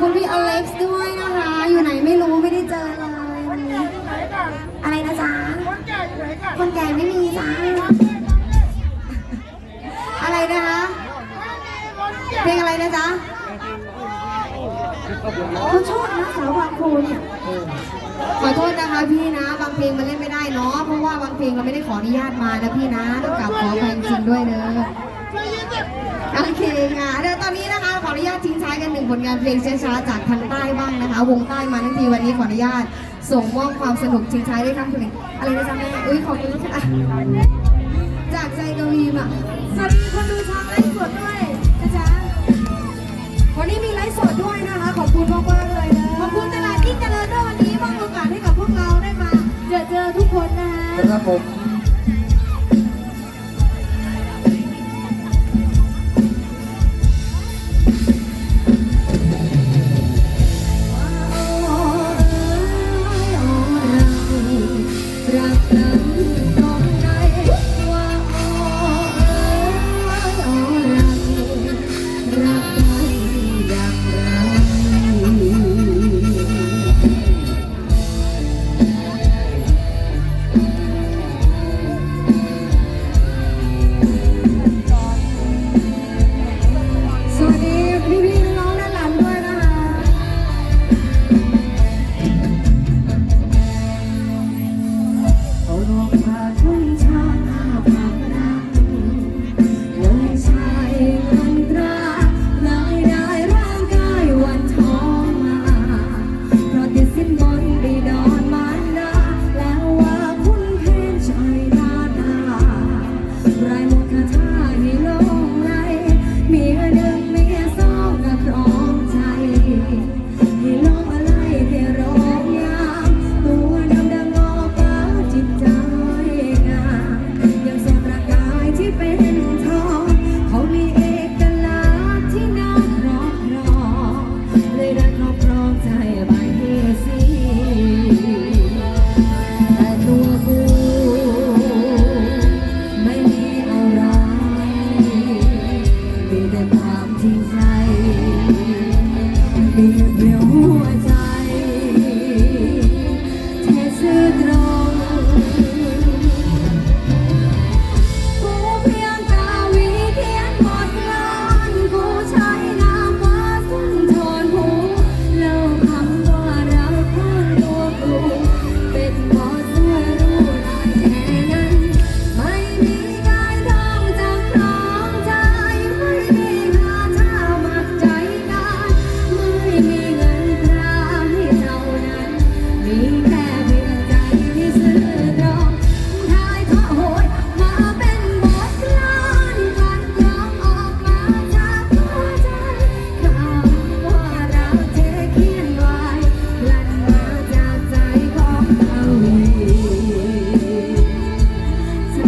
คุณพี่อเล็กซ์ด้วยนะคะ อยู่ไหนไม่รู้ไม่ได้เจอเลยวันนี้อะไรนะจ๊ะคนแก่ไม่มีจ้าอะไรนะคะเพลงอะไรนะจ๊ะขอโทษนะสาวบางครูเนี่ยขอโทษนะคะพี่นะ บางเพลงมันเล่นไม่ได้เนาะเพราะว่าบางเพลงเราไม่ได้ขออนุญาตมานะพี่นะต้องกลับขอแพงจริงด้วยเนอะ โอเคค่ะเดี๋ยวตอนนี้นะคะขออนุญาตทิ้งท้ายกันหนึ่งผลงานเพลงช้าๆจากทางใต้บ้างนะคะ วงใต้มาทั้งทีวันนี้ขออนุญาตส่งมอบความสนุกทิ้งท้ายด้วยคำเพลงอะไรนะจ๊ะแม่อุ้ยขอบคุณค่ะจากใจกวีมอะสวัสดีคนดูทางไลฟ์สดด้วยนะจ๊ะวันนี้มีไลฟ์สดด้วยนะคะ ขอบคุณมากมากๆเลยนะขอบคุณตลาดยิ่งเจริญด้วยวันนี้มอบโอกาสให้กับพวกเราได้มาเจอเจอทุกคนนะคะครับผม มี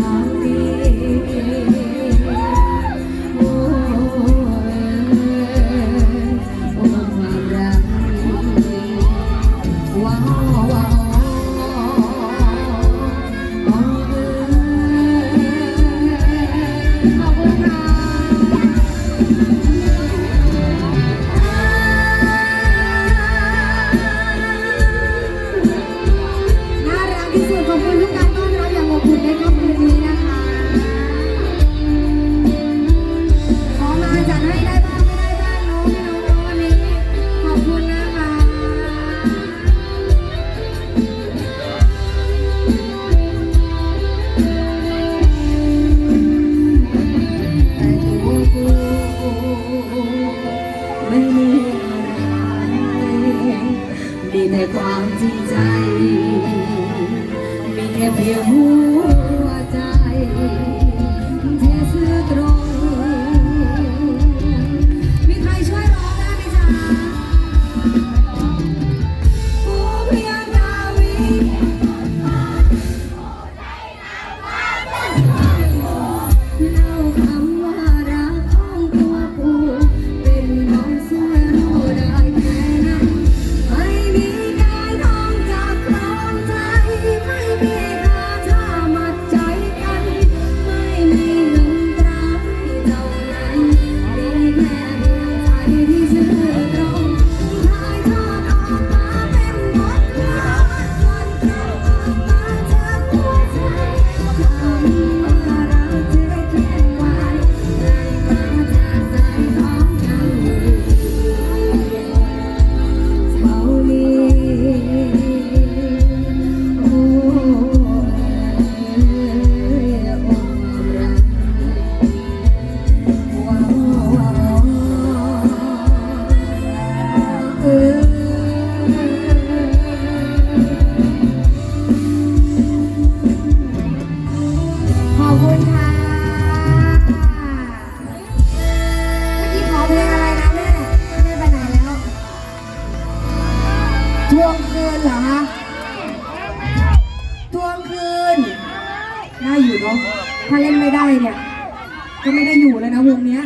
เมีแถ้าเล่นไม่ได้เนี่ย ก็ไม่ได้อยู่เลยนะวงเนี้ย